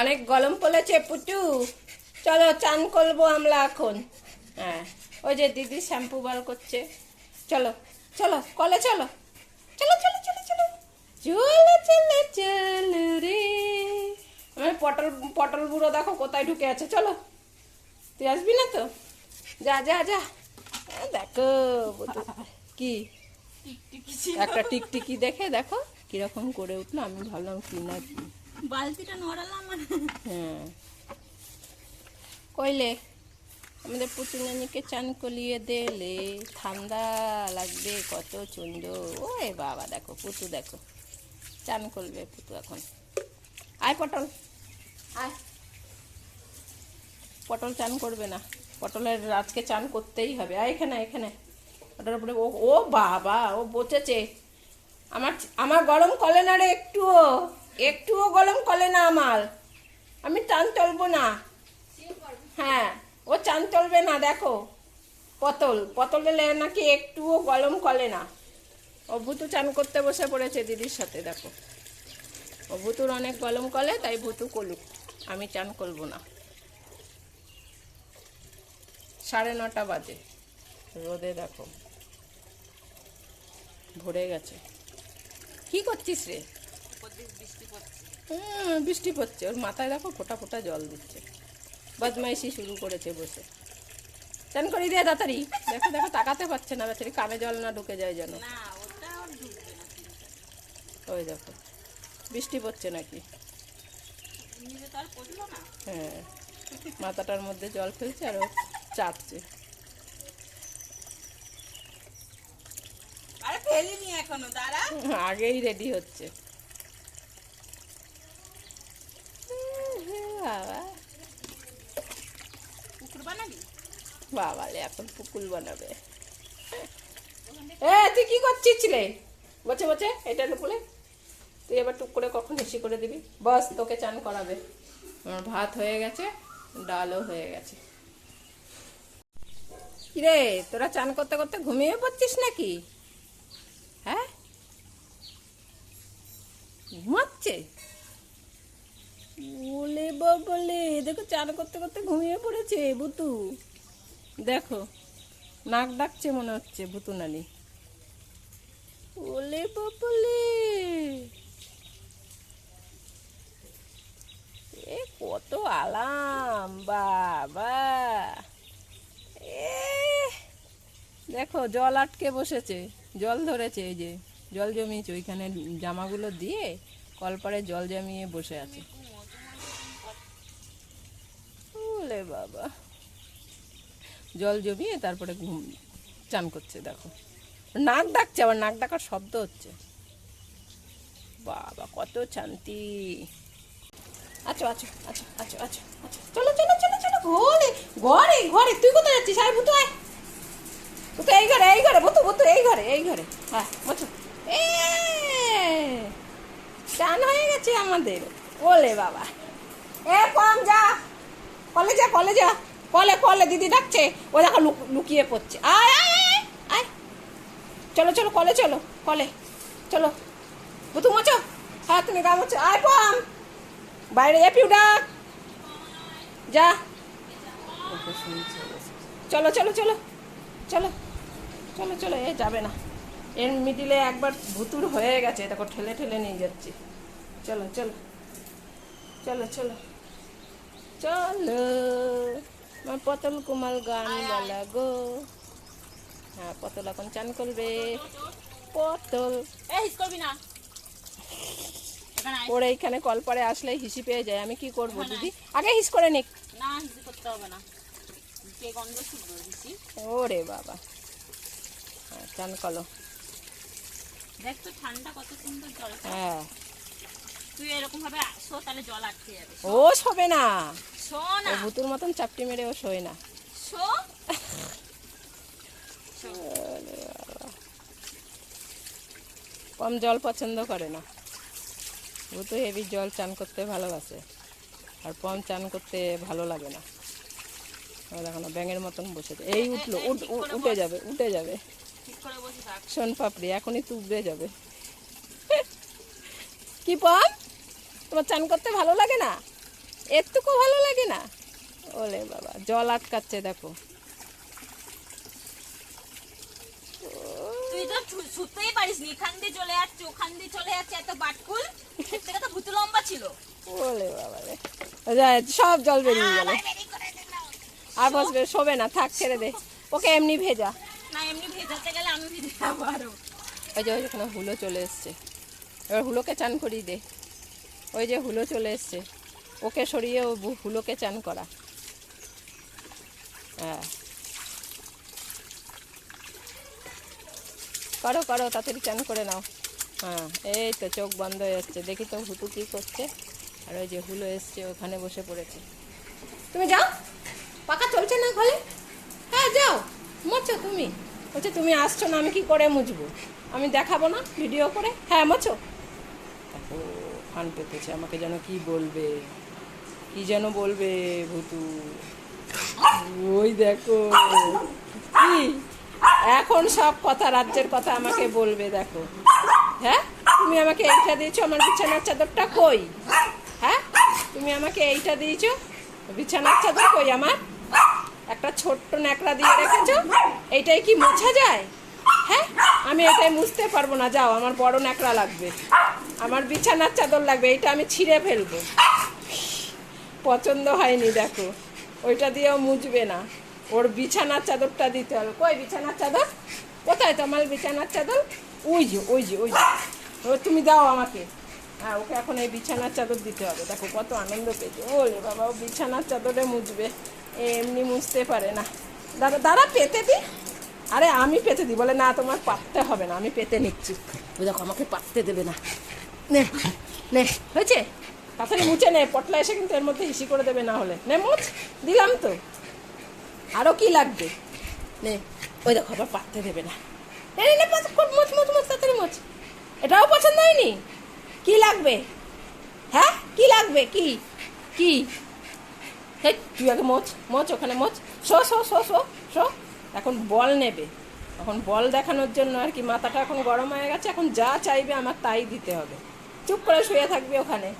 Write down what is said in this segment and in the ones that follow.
অনেক গরম পড়েছে পুচু। চলো চান করব আমরা এখন। হ্যাঁ ওই যে দিদি শ্যাম্পু বার করছে। চলো চলো কলে চলো। চলো চলো চলো চলো। চলো চলো চলো রে। আমার পটল পটল বুড়ো দেখো কোথায় ঢুকে আছে। চলো তুই আসবি না তো? যা যা যা। দেখো কি? একটা টিকটিকি দেখে দেখো কীরকম করে উঠল। আমি ভাবলাম কি না কি। বালতিটা নড়ালাম হ্যাঁ। কইলে আমাদের পুতুনানিকে চান কলিয়ে দেলে ঠান্ডা লাগবে কত সুন্দর ওরে বাবা দেখো পুতু দেখো। চান করবে পুতু এখন। আয় পটল। আয়। পটল চান করবে না। পটলের রাতকে চান করতেই হবে। আয় এখানে এখানে। ওটার উপরে ও ও বাবা ও বসেছে। আমার আমার গরম কলে না রে একটুও। একটুও গরম কলে না আমার। আমি টান চলবো না। হ্যাঁ ও চান চলবে না, দেখো। পটল পটলে নাকি একটুও গরম কলে না। ভুতু চান করতে বসে পড়েছে দিদির সাথে, দেখো। ভুতুর অনেক গরম কলে তাই ভুতু করুক। আমি চান করব না। সাড়ে নটা বাজে। রোদে দেখো। ভরে গেছে। কি করছিস রে? হুম, বৃষ্টি পড়ছে। ওর মাথায় দেখো ফোটা ফোটা জল দিচ্ছে। বদমাইশি শুরু করেছে বসে। চান করি দিয়ে তাড়াতাড়ি। দেখো দেখো তাকাতে পারছে না বেচারি। কানে জল না ঢুকে যায় যেন। ওই দেখো বৃষ্টি পড়ছে নাকি? হ্যাঁ মাথাটার মধ্যে জল ফেলছে আর ও চাটছে আগেই রেডি হচ্ছে বাবা পুকুর বানাবি বাবালে, এখন পুকুল বানাবে। তুই কি করছিস এটা নুকুলে তুই এবার টুক করে কখন হেসি করে দিবি? বস, তোকে চান করাবে। আমার ভাত হয়ে গেছে, ডালও হয়ে গেছে। কিরে, তোরা চান করতে করতে ঘুমিয়ে পড়ছিস নাকি? হ্যাঁ? ঘুমাচ্ছে? বলে বলে, দেখো, চান করতে করতে ঘুমিয়ে পড়েছে, বুতু। দেখো, নাক ডাকছে মনে হচ্ছে বুতু নানি ওলে বাবলে! এ কত আলাম, বাবা! এ! দেখো, জল আটকে বসেছে, জল ধরেছে এই যে, জল জমিয়েছে, ওইখানে জামাগুলো দিয়ে কলপারে জল জমিয়ে বসে আছে। ওলে বাবা! জল জমিয়ে তারপরে ঘুম, চান করছে, দেখো। নাক ডাকছে, আবার নাক ডাকার শব্দ হচ্ছে। বাবা, কত শান্তি। আচ্ছা আচ্ছা আচ্ছা আচ্ছা আচ্ছা আচ্ছা। চলো চলো চলো চলো, ঘরে ঘরে ঘরে। তুই কোথায় যাচ্ছিস? আয়, ভুতু আয়। ভুতু, এই ঘরে এই ঘরে, ভুতু ভুতু, এই ঘরে এই ঘরে। হ্যাঁ বসো এ, চান হয়ে গেছে আমাদের। ওলে বাবা। এ, কম যা। কলে যা কলে কলে দিদি ডাকছে। ও দেখো লুক- লুকিয়ে পড়ছে। আয় আয় আয়, চলো চলো কলে চলো কলে। চলো। বুতু মোচো হ্যাঁ তুমি গা মোচো আয় পম। বাইরে এ পিউ ডাক যা। চলো চলো চলো। চলো চলো চলো এ যাবে না। এর মিডিলে একবার ভুতুর হয়ে গেছে। দেখো ঠেলে ঠেলে নিয়ে যাচ্ছি। চলো চলো। চলো চলো। চলো। আমার পতল কুমাল গান বলা গো। হ্যাঁ পতল এখন চান করবে। পতল। ওর এইখানে কল পরে আসলে হিসি পেয়ে যায়। আমি কি করব দিদি? আগে হিস করে নিক। না হিসি করতে হবে না। ওরে বাবা। হ্যাঁ চান করো। দেখ তো ঠান্ডা কত সুন্দর জল। হ্যাঁ। তুই এরকম ভাবে শো তাহলে জল আটকে যাবে। ও না না। ভুতুর মতন চাপটি মেরে ও শোয় না। শো। কম জল পছন্দ করে না। ভুতু হেভি জল চান করতে ভালোবাসে আর পম চান করতে ভালো লাগে না। দেখো না ব্যাঙের মতন বসেছে এই উঠল উঠ- যাবে উঠে যাবে। শোন পাপড়ি এখনই তুবড়ে যাবে। কি পম? তোমার চান করতে ভালো লাগে না? এতটুকু ভালো লাগে না? ওলে বাবা জল আটকাচ্ছে দেখো। তুই তো ছু- ছুটতেই পারিস নি এখান দিয়ে চলে যাচ্ছে ওখান দিয়ে চলে যাচ্ছে এত বাটকুল। এর তো ভুতু লম্বা ছিল। ওলে বাবা রে। সব জল বেরিয়ে গেল। আর বসবে শোবে না থাক ছেড়ে দে। ওকে এমনি ভেজা। না এমনি ভেজাতে গেলে আমি ভেজে যাব আরও। ওই যে ওইখানে হুলো চলে এসছে। এবার হুলোকে চান করিয়ে দে। ওই যে হুলো চলে এসছে। ওকে সরিয়ে ও হুলোকে চান করা। হ্যাঁ। করো করো, তাড়াতাড়ি চান করে নাও। হ্যাঁ এই তো চোখ বন্ধ হয়ে যাচ্ছে। দেখি তো হুতু কী করছে। আর ওই যে হুলো এসছে, ওখানে বসে পড়েছে। তুমি যাও। পাকা চলছে না ঘরে? হ্যাঁ যাও। মোছো তুমি। বলছে, তুমি আসছো না, আমি কি করে মুছবো? আমি দেখাবো না, ভিডিও করে? হ্যাঁ মোছো। দেখো, ফান পেতেছে, আমাকে যেন কি বলবে। কি যেন বলবে ভুতু? ওই দেখো। কি? এখন সব কথা রাজ্যের কথা আমাকে বলবে, দেখো। হ্যাঁ? তুমি আমাকে এইটা দিয়েছ, আমার বিছানার চাদরটা কই? হ্যাঁ? তুমি আমাকে এইটা দিয়েছ, বিছানার চাদর কই আমার? একটা ছোট্ট ন্যাকড়া দিয়ে রেখেছো, এইটাই কি মোছা যায়? হ্যাঁ? আমি এটাই মুছতে পারব না, যাও, আমার বড় ন্যাকড়া লাগবে। আমার বিছানার চাদর লাগবে, এইটা আমি ছিঁড়ে ফেলব। পছন্দ হয়নি, দেখো। ওইটা দিয়েও মুছবে না। ওর বিছানার চাদরটা দিতে হবে। কই বিছানার চাদর? কোথায় তোমার বিছানার চাদর? ওই যে ওই যে ওই যে। ও, তুমি দাও আমাকে। হ্যাঁ ওকে এখন এই বিছানার চাদর দিতে হবে। দেখো, কত আনন্দ পেয়েছে। ওরে বাবা, ও বিছানার চাদরে মুছবে। এ এমনি মুছতে পারে না। দাদা দাদা, পেতে দি। আরে, আমি পেতে দিই বলে, না, তোমার পাততে হবে না। আমি পেতে নিচ্ছি। দেখো, আমাকে পাততে দেবে না। নে নে, হয়েছে? তাড়াতাড়ি মুছে নে পটলা এসে কিন্তু এর মধ্যে হিসি করে দেবে না হলে। নে মুছ দিলাম তো। আরও কি লাগবে? নে ওই দেখো আবার পাততে দেবে না। নে নে, মুছ মুছ মুছ তাড়াতাড়ি মুছ এটাও পছন্দ হয়নি? কি লাগবে? হ্যাঁ? কি লাগবে? কি? কি? হেই তুই আগে মোচ মোচ ওখানে মোচ। শো শো শো শো শো। এখন বল নেবে। এখন বল দেখানোর জন্য আর কি মাথাটা এখন গরম হয়ে গেছে এখন যা চাইবে আমার তাই দিতে হবে। চুপ করে শুয়ে থাকবে ওখানে।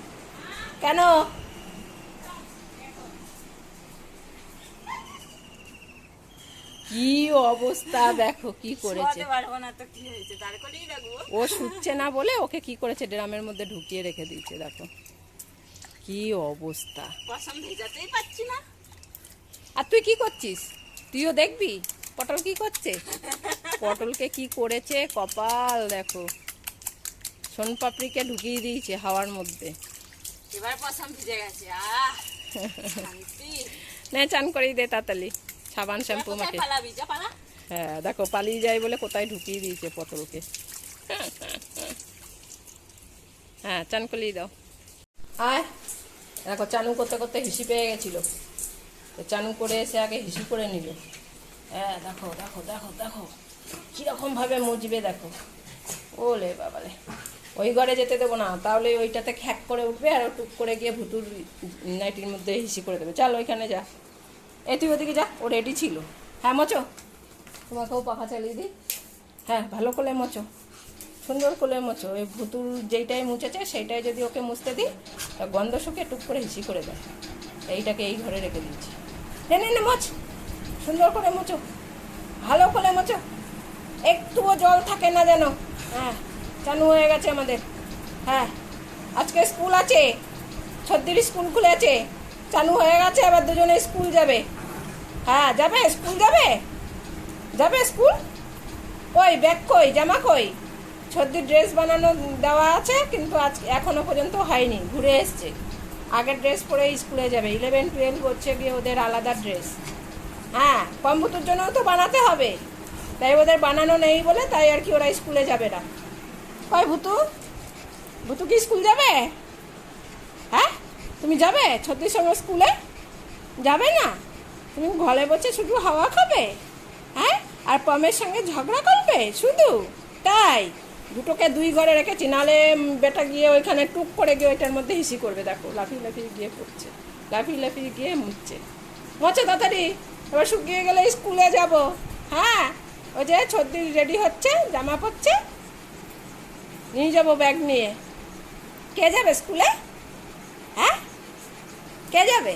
কেন? কি অবস্থা দেখো কি করেছে। ও শুচ্ছে না বলে ওকে কি করেছে? ড্রামের মধ্যে ঢুকিয়ে রেখে দিয়েছে দেখো। কি অবস্থা। কসম পাচ্ছি না। আর তুই কি করছিস? তুইও দেখবি? পটল কি করছে? পটলকে কি করেছে? কপাল দেখো। সোনপাপড়িকে ঢুকিয়ে দিয়েছে হাওয়ার মধ্যে। এবার কসম ভিজে গেছে আহ! শান্তি। চান করেই দে তাড়াতাড়ি। সাবান শ্যাম্পু মাকে হ্যাঁ দেখো পালিয়ে যায় বলে কোথায় ঢুকিয়ে দিয়েছে পটলকে। হ্যাঁ চান করিয়ে দাও। আয় দেখো চানু করতে করতে হিসি পেয়ে গেছিল। তো চানু করে এসে আগে হিসি করে নিল। হ্যাঁ দেখো দেখো দেখো দেখো। কীরকমভাবে মুজবে দেখো। ওলে বাবালে। ওই ঘরে যেতে দেবো না, তাহলে ওইটাতে খ্যাক করে উঠবে আর টুক করে গিয়ে ভুতুর নাইটির মধ্যে হিসি করে দেবে। চল ওইখানে যা। এ, তুই ওদিকে যা, ও রেডি ছিল। হ্যাঁ মোচো। তোমাকেও পাখা চালিয়ে দিই। হ্যাঁ ভালো করে মোচো। সুন্দর করে মোচো। ওই ভুতুর যেইটাই মুছেছে, সেইটাই যদি ওকে মুছতে দিই, তা গন্ধ শুকে টুক করে হিসি করে দেয়। এইটাকে এই ঘরে রেখে দিয়েছি। নে নে, মোচ। সুন্দর করে মোচো। ভালো করে মোচো। একটুও জল থাকে না যেন। হ্যাঁ। চালু হয়ে গেছে আমাদের। হ্যাঁ আজকে স্কুল আছে ছদ্দির স্কুল খুলেছে, চালু হয়ে গেছে আবার দুজনে স্কুল যাবে। হ্যাঁ যাবে? স্কুল যাবে? যাবে স্কুল? কই, ব্যাগ কই, জামা কই? ছদ্দির ড্রেস বানানো দেওয়া আছে, কিন্তু আজ, এখনও পর্যন্ত হয়নি, ঘুরে এসছে। আগের ড্রেস পরে স্কুলে যাবে। ইলেভেন টুয়েলভ হচ্ছে গিয়ে ওদের আলাদা ড্রেস। হ্যাঁ কম্পুটার জন্যও তো বানাতে হবে। তাই ওদের বানানো নেই বলে তাই আর কি ওরা স্কুলে যাবে না। কয় ভুতু ভুতু কি স্কুল যাবে? হ্যাঁ? তুমি যাবে ছত্রিশ স্কুলে? যাবে না? তুমি ঘরে বসে শুধু হাওয়া খাবে? হ্যাঁ? আর পমের সঙ্গে ঝগড়া করবে শুধু? তাই? দুটোকে দুই ঘরে রেখেছি, নালে বেটা গিয়ে ওইখানে টুক করে গিয়ে ওইটার মধ্যে হিসি করবে, দেখো। লাফিয়ে লাফিয়ে গিয়ে পড়ছে। লাফিয়ে লাফিয়ে গিয়ে মুছছে মোছে তাড়াতাড়ি। এবার শুকিয়ে গেলে স্কুলে যাব। হ্যাঁ? ওই যে ছদ্দির রেডি হচ্ছে, জামা পরছে। নিয়ে যাব ব্যাগ নিয়ে। কে যাবে স্কুলে? হ্যাঁ? কে যাবে?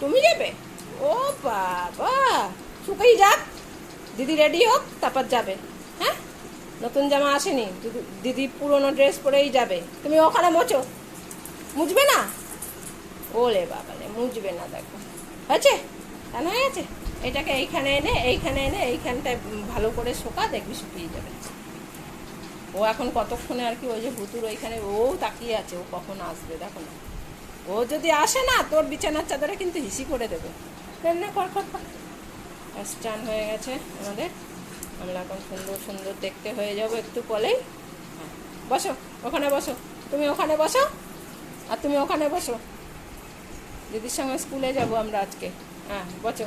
তুমি যাবে? ও বাবা! শুকেই যাক। দিদি রেডি হোক, তারপর যাবে। হ্যাঁ? নতুন জামা আসেনি। দিদি- পুরনো ড্রেস পরেই যাবে। তুমি ওখানে মোচো মুছবে না? ওলে বাবালে মুছবে না দেখো। হয়েছে? কেন হয়ে গেছে এটাকে এইখানে এনে এইখানে এনে, এইখানটায় ভালো করে শোকা, দেখবি শুকিয়ে যাবে। ও এখন কতক্ষণে আর কি ওই যে ভুতুর ওইখানে ও তাকিয়ে আছে ও কখন আসবে দেখো না। ও যদি আসে না তোর বিছানার চাদরে কিন্তু হিসি করে দেবে। কর চান হয়ে গেছে আমাদের। আমরা এখন সুন্দর সুন্দর দেখতে হয়ে যাব একটু পলেই। হ্যাঁ, বসো ওখানে বসো। তুমি ওখানে বসো আর তুমি ওখানে বসো। দিদির সঙ্গে স্কুলে যাব আমরা আজকে। হ্যাঁ বসো।